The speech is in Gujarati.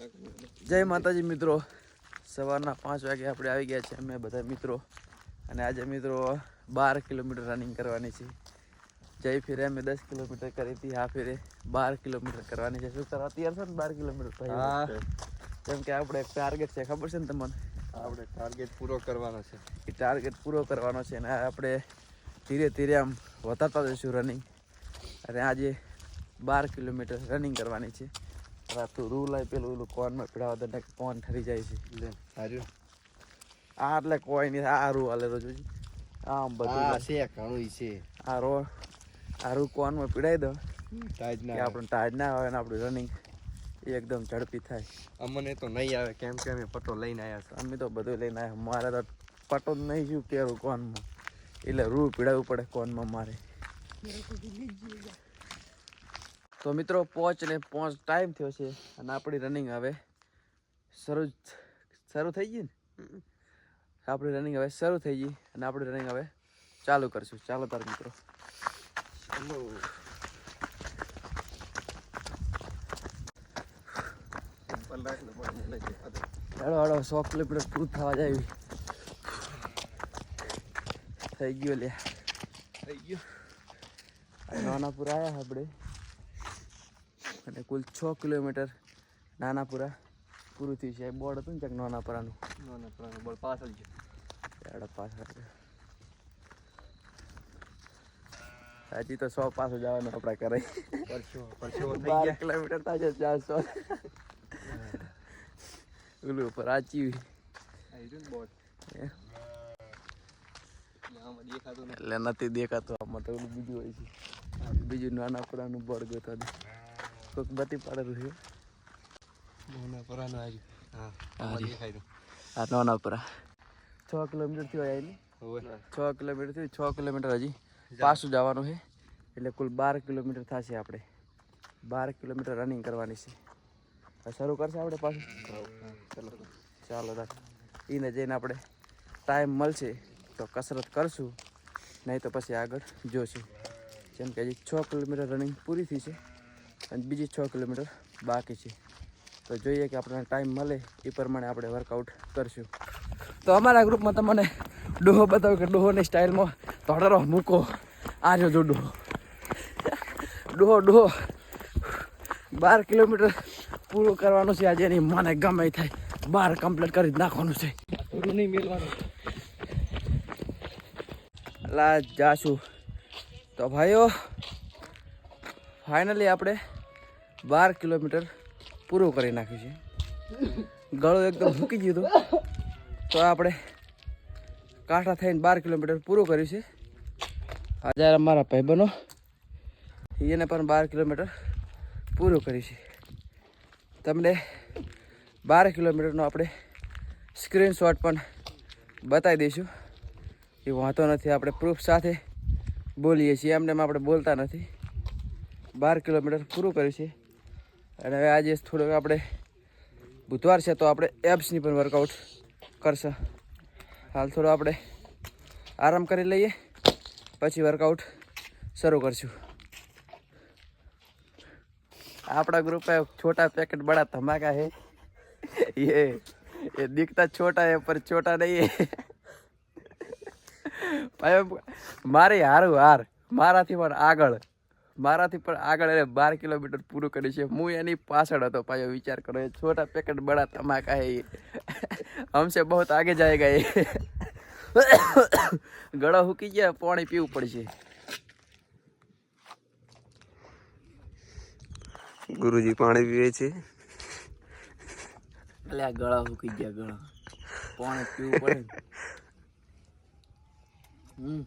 જય માતાજી મિત્રો. સવારના પાંચ વાગે આપણે આવી ગયા છે અમે બધા મિત્રો. અને આજે મિત્રો બાર કિલોમીટર રનિંગ કરવાની છે. જય ફેરે અમે દસ કિલોમીટર કરી હતી. આ ફેરે બાર કિલોમીટર કરવાની છે. શું કરવા તૈયાર છે ને બાર કિલોમીટર. કેમ કે આપણે એક ટાર્ગેટ છે. ખબર છે ને તમને? આપણે ટાર્ગેટ પૂરો કરવાનો છે. એ ટાર્ગેટ પૂરો કરવાનો છે અને આપણે ધીરે ધીરે આમ વધારતા જઈશું રનિંગ અને આજે બાર કિલોમીટર રનિંગ કરવાની છે. આ તું રૂલ આય પેલું ઓલું કોનમાં પીડાવા દે કોન ઠરી જાય છે લે સારું આ એટલે કોઈ નહીં આ રૂ હાલે રોજ આમ આ બધું છે ઘણું છે આ રો આ રૂ કોનમાં પીડાઈ દો ટાઈટ ના આપણને ટાયર્ડ ના આવે ને આપણું રનિંગ એકદમ ઝડપી થાય અમને તો નહીં આવે કેમ કે અમે પટો લઈને આવ્યા છે અમે તો બધું લઈને આવ્યા મારે તો પટો જ નહીં શું કેરું કોનમાં એટલે રૂ પીડાવવું પડે કોનમાં મારે તો મિત્રો પહોંચ ને પહોંચ ટાઈમ થયો છે અને આપણી રનિંગ હવે શરૂ શરૂ થઈ ગઈ ને? આપણી રનિંગ હવે શરૂ થઈ ગઈ અને આપણી રનિંગ હવે ચાલુ કરશું. ચાલો તાર મિત્રો. હેડો હેડો સો કિલોમીટર પૂરું થવા જાય થઈ ગયો લે. થઈ ગયું. નાના પૂરા આવ્યા આપણે. અને કુલ છ કિલોમીટર નાનાપુરા પૂરું થયું છે. બોર્ડ હતું ને ક્યાંક નાનાપુરાનું? નાનાપુરાનું બોર્ડ પાછળ છે. હેડો હજી તો સો પાસો જવાનું આપણા કરે પરસો પરસો બાર કિલોમીટર થાય છે ચારસો. ઓલું ઉપર આચી એટલે નથી. દેખાતું આમાં તો બીજું હોય છે. બીજું નાના પડાનું બોર્ડ ગોતા કોઈક બતી પાડેલું છે. મોના પરાનું આવ્યું હા. દેખાય આ નાના પરા છ કિલોમીટર થયો આય ને હોવે. છ કિલોમીટર થયું છ કિલોમીટર હજી. પાછું જવાનું છે. એટલે કુલ બાર કિલોમીટર થશે આપણે. બાર કિલોમીટર રનિંગ કરવાની છે. શરૂ કરશે આપણે પાછું? ચલો ચાલો. દાદા એને જઈને આપણે ટાઈમ મળશે તો કસરત કરશું. નહીં તો પછી આગળ જોશું. જેમ કે હજી છ કિલોમીટર રનિંગ પૂરી થઈ છે. અને બીજી છ કિલોમીટર બાકી છે. તો જોઈએ કે આપણને ટાઈમ મળે એ પ્રમાણે આપણે વર્કઆઉટ કરશું. તો અમારા ગ્રુપમાં તમને ડોહો બતાવ્યો કે ડોહોની સ્ટાઇલમાં ધોડરો મૂકો. આ જો ડોહો. ડોહો ડોહો. બાર કિલોમીટર પૂરું કરવાનું છે. આજે એની મને ગમે થાય. બાર કમ્પ્લીટ કરી નાખવાનું છે. પૂરું નહીં મેળવાનું. લા જાશું. તો ભાઈઓ ફાઇનલી આપણે બાર કિલોમીટર પૂરું કરી નાખ્યું છે. ગળો એકદમ મૂકી ગયું હતું. તો આપણે કાંઠા થઈને બાર કિલોમીટર પૂરું કર્યું છે. આજે અમારા ભાઈબંધો એને પણ બાર કિલોમીટર પૂરું કર્યું છે. તમને બાર કિલોમીટરનો આપણે સ્ક્રીનશોટ પણ બતાવી દઈશું. એ વાંધો નથી, આપણે પ્રૂફ સાથે બોલીએ છીએ. એમને એમ આપણે બોલતા નથી. બાર કિલોમીટર પૂરું કર્યું છે. અને હવે આજે થોડોક આપણે બુધવાર છે તો આપણે એબ્સની પણ વર્કઆઉટ કરશે હાલ થોડો આપણે આરામ કરી લઈએ પછી વર્કઆઉટ શરૂ કરશું આપણા ग्रुप है छोटा पैकेट बड़ा धमाका है ये ये दिखता छोटा है पर छोटा नहीं है ભાઈ મારી હારું હાર મારાથી પણ આગળ મારાથી પણ આગળ એને બાર કિલોમીટર પૂરું કર્યું છે. હું એની પાછળ હતો પાછો વિચાર કરો એ છોટા પેકેટ બડા તમાકા એ. હમશે બહુ આગે જાયગા એ ગળો હૂકી ગયા પાણી પીવું પડશે. ગુરુજી પાણી પીવે છે. એટલે આ ગળા હુકી ગયા ગળા. પાણી પીવું પડે. હમ.